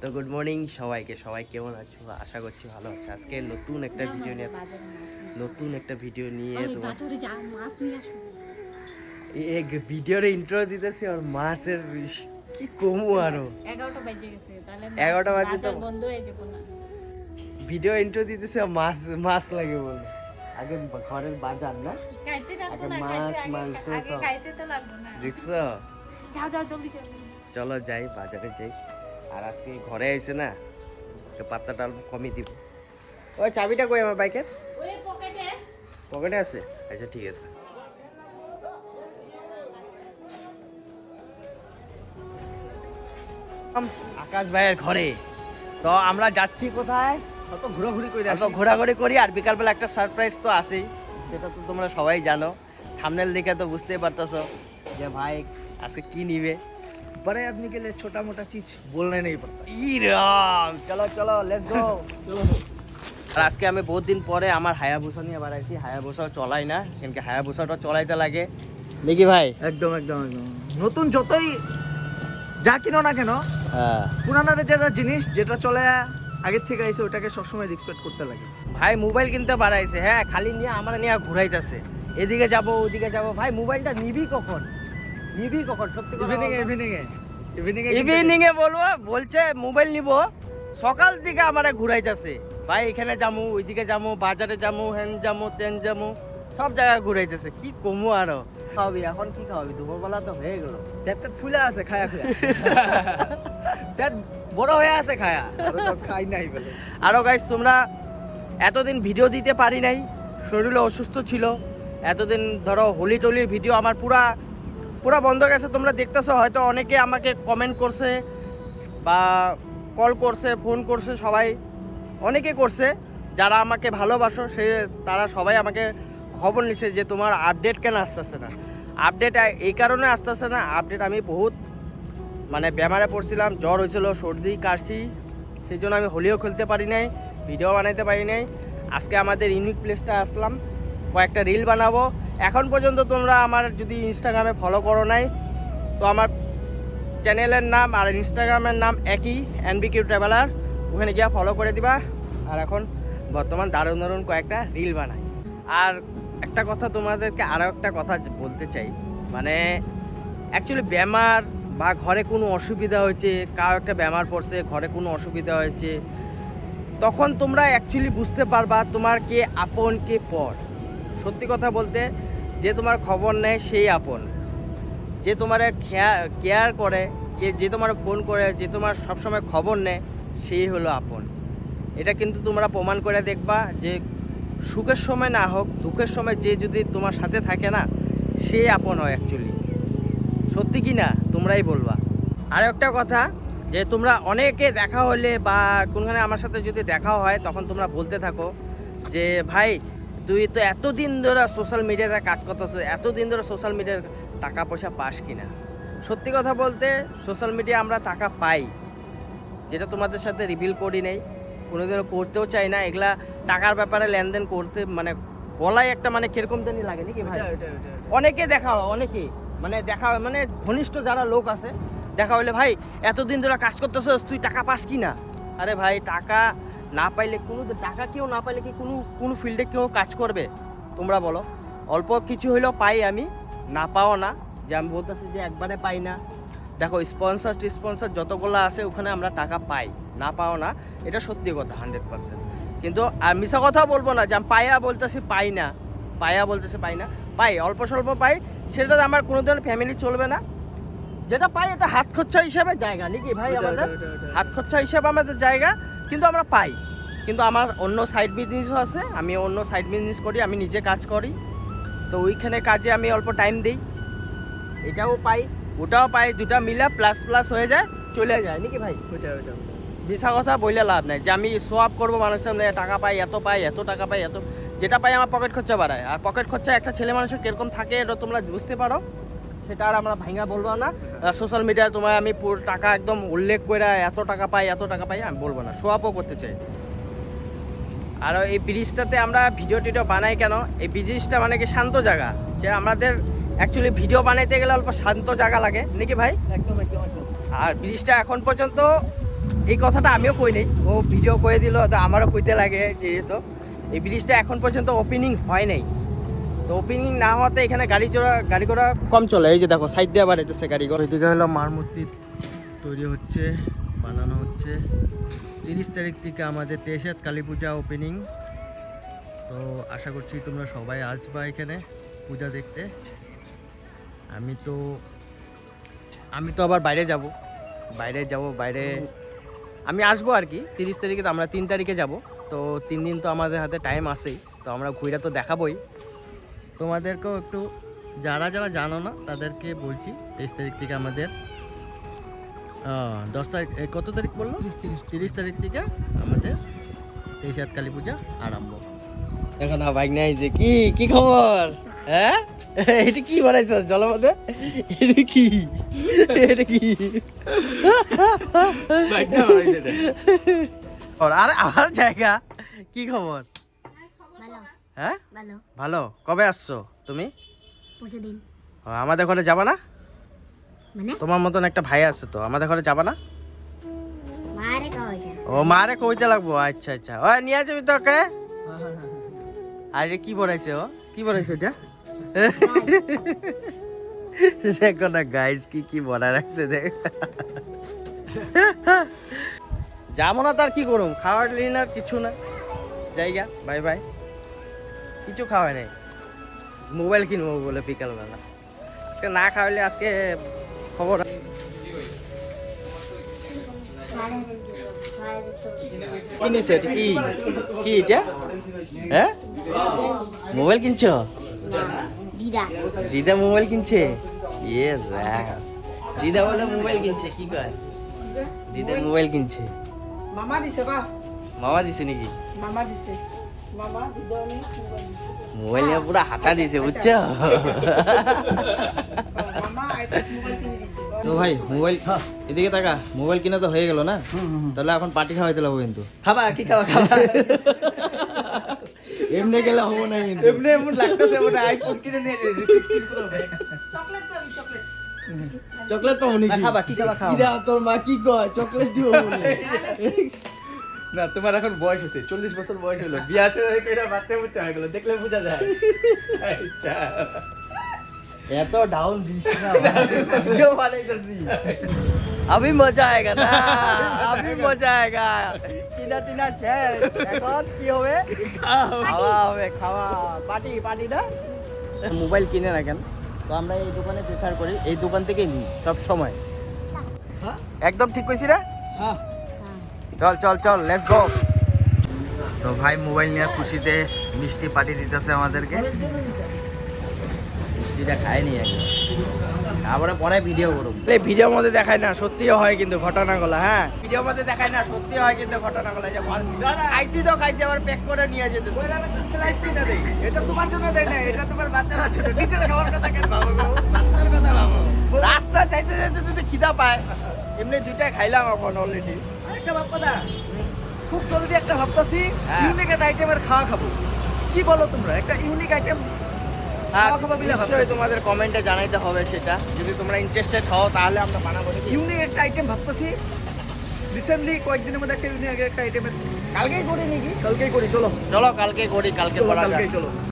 তো good morning সবাইকে। সবাই কেমন আছো? আশা করছি ভালো আছে। আজকে নতুন একটা ভিডিও নিয়ে নতুন একটা ভিডিও নিয়ে তোমার এক ভিডিওর ইন্ট্রো দিতেছি আর মাছের কি কমু আরও? এগারোটা বাজে গেছে এগারোটা বাজে তো- ভিডিও ইন্ট্রো দিতেছি আর মাছ মাছ লাগে বলে। আগে ঘরের বাজার না? আগে মাছ, মাংস সব। দেখছ? চলো যাই বাজারে যাই। আর আজকে ঘরে আইছে না একটু পাত্তাটা অল্প কমই দিব। ওই চাবিটা কই আমার বাইকের? ওই পকেটে। পকেটে আছে? আচ্ছা ঠিক আছে। আম, আকাশ ভাইয়ের ঘরে। তো আমরা যাচ্ছি কোথায়? অত ঘোরাঘুরি করে অত ঘোরাঘুরি করি আর বিকালবেলা একটা সারপ্রাইজ তো আছেই। সেটা তো তোমরা সবাই জানো। থামনেল দেখে তো বুঝতেই পারতেছো যে ভাই আজকে কি নিবে? बड़े आदमी के लिए छोटा मोटा चीज बोलना नहीं पड़ता ইরাম চলো চলো লেটস গো আর আজকে আমি বহুত দিন পরে আমার হায়াবুসা নিয়ে বাড়াইছি হায়াবুসাও চলাই না কিন্তু হায়াবুসাটা চলাইতে লাগে নাকি ভাই একদম একদম একদম নতুন যতই যা কিনো না কেন হ্যাঁ পুরানার যেটা জিনিস যেটা চলে আগের থেকে আইছে ওটাকে সবসময় রেসপেক্ট করতে লাগে ভাই মোবাইল কিনতে বাড়াইছে হ্যাঁ খালি নিয়ে আমার নিয়ে ঘুরাইতেছে এদিকে যাব ওদিকে যাব ভাই মোবাইলটা নিবি কখন নিবি কখন? সত্যি ইভিনিং? ইভিনিং এ ইভিনিং এ ইভিনিং এ বলব বলছে মোবাইল নিব। সকাল থেকে আমারে ঘুরাইতেছে। ভাই এখানে যামু ওইদিকে যামু বাজারে যামু হ্যান যামু তেন যামু সব জায়গায় ঘুরাইতেছে। কি কমু আরও? খাওয়াবি এখন কি খাওয়াবি? দুপুরবেলা তো হয়ে গেল। পেট ফুলে আছে খায়া খায়া। পেট বড় হয়ে আছে খায়া। খাই নাই বলে। আরও গাইস তোমরা এতদিন ভিডিও দিতে পারি নাই। শরীরে অসুস্থ ছিল। এতদিন ধরো হোলি টোলির ভিডিও আমার পুরা পুরা বন্ধ গেছে, তোমরা দেখতেছো, হয়তো অনেকে আমাকে কমেন্ট করছে বা কল করছে ফোন করছে, সবাই অনেকে করছে, যারা আমাকে ভালোবাসো, সে তারা সবাই আমাকে খবর নিছে যে তোমার আপডেট কেন আসতেছে না। আপডেট এই কারণে আসতেছে না আপডেট আমি বহুত মানে বেমারে পড়ছিলাম, জ্বর হয়েছিল, সর্দি, কাশি, সেই জন্য আমি হোলিও খেলতে পারি নাই, ভিডিও বানাইতে পারি নাই। আজকে আমাদের ইউনিক প্লেসটা আসলাম। কয়েকটা রিল বানাবো। এখন পর্যন্ত তোমরা আমার যদি ইনস্টাগ্রামে ফলো করো নাই, তো আমার চ্যানেলের নাম আর ইনস্টাগ্রামের নাম একই এনবি কিউ ট্রাভেলার ওখানে গিয়ে ফলো করে দিবা। আর এখন বর্তমান দারুণ দারুণ কয়েকটা রিল বানাই। আর একটা কথা তোমাদেরকে আরও একটা কথা বলতে চাই। মানে অ্যাকচুয়ালি বেমার বা ঘরে কোনো অসুবিধা হয়েছে কারও একটা বেমার পড়ছে, ঘরে কোনো অসুবিধা হয়েছে, তখন তোমরা অ্যাকচুয়ালি বুঝতে পারবা তোমার কে আপন, কে পর। সত্যি কথা বলতে, যে তোমার খবর নেয় সেই আপন। যে তোমার কেয়ার করে, কে, যে তোমার ফোন করে, যে তোমার সবসময় খবর নেয়, সেই হলো আপন। এটা কিন্তু তোমরা প্রমাণ করে দেখবা যে সুখের সময় না হোক, দুঃখের সময় যে যদি তোমার সাথে থাকে না, সে আপন হয় অ্যাকচুয়ালি সত্যি কি না? তোমরাই বলবা। আর একটা কথা, যে তোমরা অনেকে দেখা হলে বা কোনখানে আমার সাথে যদি দেখা হয়, তখন তোমরা বলতে থাকো যে, ভাই তুই তো এতদিন ধরে সোশ্যাল মিডিয়াতে কাজ করতেছ এতদিন ধরে সোশ্যাল মিডিয়ার টাকা পয়সা পাস কিনা? সত্যি কথা বলতে সোশ্যাল মিডিয়া আমরা টাকা পাই যেটা তোমাদের সাথে রিভিল করি নেই কোনোদিনও করতেও চাই না এগুলা টাকার ব্যাপারে লেনদেন করতে মানে বলাই একটা মানে কীরকম জানি লাগে নাকি ভাই? অনেকে দেখা হয় অনেকে। মানে দেখা হয় মানে ঘনিষ্ঠ যারা লোক আছে দেখা হলে ভাই এতদিন ধরে কাজ করতেছস তুই টাকা পাস কি না আরে ভাই টাকা না পাইলে কোনো টাকা কেউ না পাইলে কি কোনো কোনো ফিল্ডে কেউ কাজ করবে? তোমরা বলো। অল্প কিছু হলেও পাই আমি না পাও না। যে আমি বলতেছি যে একবারে পাই না। দেখো স্পন্সার টিস্পন্সার যতগুলো আছে ওখানে আমরা টাকা পাই। না পাও না এটা সত্যি কথা হান্ড্রেড পার্সেন্ট কিন্তু আর মিশা কথা বলব না যে আমি পাইয়া বলতেছি পাই না। পায়া বলতেছি পাই না। পাই অল্প স্বল্প পাই। সেটা আমার কোনো ধরনের ফ্যামিলি চলবে না। যেটা পাই এটা হাত খরচা হিসাবে জায়গা। নাকি ভাই আমাদের। হাত খরচা হিসাবে আমাদের জায়গা। কিন্তু আমরা পাই। কিন্তু আমার অন্য সাইড বিজনেসও আছে আমি অন্য সাইড বিজনেস করি আমি নিজে কাজ করি। তো ওইখানে কাজে আমি অল্প টাইম দিই। এটাও পাই ওটাও পাই দুটা মিলা প্লাস প্লাস হয়ে যায় চলে যায়। নাকি ভাই? ওইটা ওইটা মিশা কথা বললে লাভ নাই। যে আমি শো আপ করব মানুষের সামনে টাকা পাই এত পাই এত টাকা পাই এত যেটা পাই আমার পকেট খরচা বাড়ায়। আর পকেট খরচা একটা ছেলে মানুষের কীরকম থাকে এটা তোমরা বুঝতে পারো। সেটা আর আমরা ভাঙা বলব না। সোশ্যাল মিডিয়ায় তোমায় আমি পুরো টাকা একদম উল্লেখ করে এত টাকা পাই এত টাকা পাই আমি বলব না। শো আপও করতে চাই। আর এই ব্রিজটাতে আমরা ভিডিও টিডিও বানাই কেন? এই ব্রিজটা মানে কি শান্ত জায়গা? যে আমাদের অ্যাকচুয়ালি ভিডিও বানাইতে গেলে অল্প শান্ত জায়গা লাগে। নাকি ভাই? একদম একদম আর ব্রিজটা এখন পর্যন্ত এই কথাটা আমিও কই নাই। ও ভিডিও করে দিল তো আমারও কইতে লাগে যেহেতু। এই ব্রিজটা এখন পর্যন্ত ওপেনিং হয় নাই। তো ওপেনিং না হওয়াতে এখানে গাড়ি চড়া, গাড়ি ঘোড়া কম চলে। এই যে দেখো সাইড দিয়ে আবার বাড়াইতেছে গাড়ি ঘোড়া। এদিকে হলো মার মূর্তি তৈরি হচ্ছে, বানানো হচ্ছে। তিরিশ তারিখ থেকে আমাদের তেইশাত কালী পূজা ওপেনিং তো আশা করছি তোমরা সবাই আসবা এখানে পূজা দেখতে। আমি তো আমি তো আবার বাইরে যাব। বাইরে যাব, বাইরে আমি আসব আর কি। তিরিশ তারিখে তো আমরা তিন তারিখে যাব। তো তিন দিন তো আমাদের হাতে টাইম আসেই তো আমরা ঘুরে তো দেখাবোই। তোমাদেরকেও একটু যারা যারা জানো না তাদেরকে বলছি তেইশ তারিখ থেকে আমাদের দশ তারিখ কত তারিখ বলল? তিরিশ তিরিশ তারিখ থেকে আমাদের তেইশ হাত কালী পূজা আরম্ভ। দেখো না বাইক নাই যে কি কি খবর? হ্যাঁ? এটা কি বানাইছ জলপথে? এটা কি? এটা কি? আর আর আমার জায়গা কি খবর? হ্যাঁ? ভালো। ভালো। কবে আসছো তুমি? পরশু দিন। ও, আমাদের ঘরে যাবা না? মানে? তোমার মতন একটা ভাই আছে তো আমাদের ঘরে যাবা না? ও মারে কইতে লাগবো। আচ্ছা আচ্ছা। ও নিয়ে যাবি তো ওকে আরে কি বলাইছে ও? কি বলাইছে এটা দেখো না গাইস কি কি বলা রাখছে দেখ। যাব না তার কি করুম? খাওয়ার লিন আর কিছু না। জায়গা বাই বাই। কিছু খাওয়াই নাই। মোবাইল কিনবো বলে বিকালবেলা। আজকে না খাওয়াইলে আজকে খবর কি নিছে এটা? কি? কি এটা? হ্যাঁ? মোবাইল কিনছো? দিদা। দিদা মোবাইল কিনছে? ইয়ে দিদা বলে মোবাইল কিনছে কি কয়? দিদা মোবাইল কিনছে। মামা দিছে ক মামা দিছে নাকি? মামা দিছে। মোবাইল নিয়ে পুরো হাতা দিছে বুঝছ? কিনে দিছে। তো ভাই মোবাইল এদিকে তাকা মোবাইল কিনা তো হয়ে গেল না? তাহলে এখন পার্টি খাওয়াইতে লাগবো কিন্তু। খাবা কি খাবা খাবা? এমনি গেলে হব না কিন্তু। এমনি এমন লাগতেছে মনে আইফোন কিনে নিয়ে যাচ্ছে 16 প্রো চকলেট পাবি চকলেট। চকলেট পাবো নাকি? খাবা কি খাবা খাও তোর মা কি কয়? চকলেট দিও বলে। না তোমার এখন বয়স আছে চল্লিশ বছর বয়স হলো। বিয়ে আসে বাচ্চা বুচ্চা হয়ে গেলো দেখলে বোঝা যায়। আচ্ছা। এত ডাউন দিস না আমি মজা আয়েগা না আমি মজা আয়গা টিনা টিনা শেষ। এখন কি হবে? খাওয়া হবে খাওয়া। পার্টি পার্টি না? মোবাইল কিনে না কেন? তো আমরা এই দোকানে প্রেফার করি এই দোকান থেকেই নিই সব সময়। হ্যাঁ? একদম ঠিক কইছি না? হ্যাঁ। চল চল চল লেটস গো তো ভাই মোবাইল নিয়ে খুশিতে মিষ্টি পার্টি দিতেছে আমাদেরকে। মিষ্টিটা খায়নি আগে তারপরে পরে ভিডিও করুন ভিডিওর মধ্যে দেখায় না সত্যিও হয় কিন্তু ঘটনাগুলো হ্যাঁ? ভিডিওর মধ্যে দেখায় না সত্যি হয় কিন্তু ঘটনাগুলো। যে খাইছি তো খাইছি আবার প্যাক করে নিয়ে যেতে স্লাইস কিনা দেই। এটা তোমার জন্য দেয় না এটা তোমার বাচ্চারা ছোট নিজের খাওয়ার কথা কেন ভাবো বাচ্চার কথা ভাবো। রাস্তা চাইতে চাইতে যদি খিদা পায় এমনি দুইটাই খাইলাম এখন অলরেডি আরেকটা ভাব কথা খুব জলদি একটা ভাবতাছি হ্যাঁ। ইউনিক একটা আইটেমের খাওয়া খাব। কি বলো তোমরা? একটা ইউনিক আইটেম হ্যাঁ নিশ্চয়ই তোমাদের কমেন্টে জানাইতে হবে সেটা। যদি তোমরা ইন্টারেস্টেড হও তাহলে আমরা বানাবো নাকি? ইউনিক একটা আইটেম ভাবতাছি। রিসেন্টলি কয়েকদিনের মধ্যে একটা ইউনিক একটা আইটেমের কালকেই করি নাকি? কালকেই করি চলো। চলো কালকে করি কালকে করা কালকেই চলো।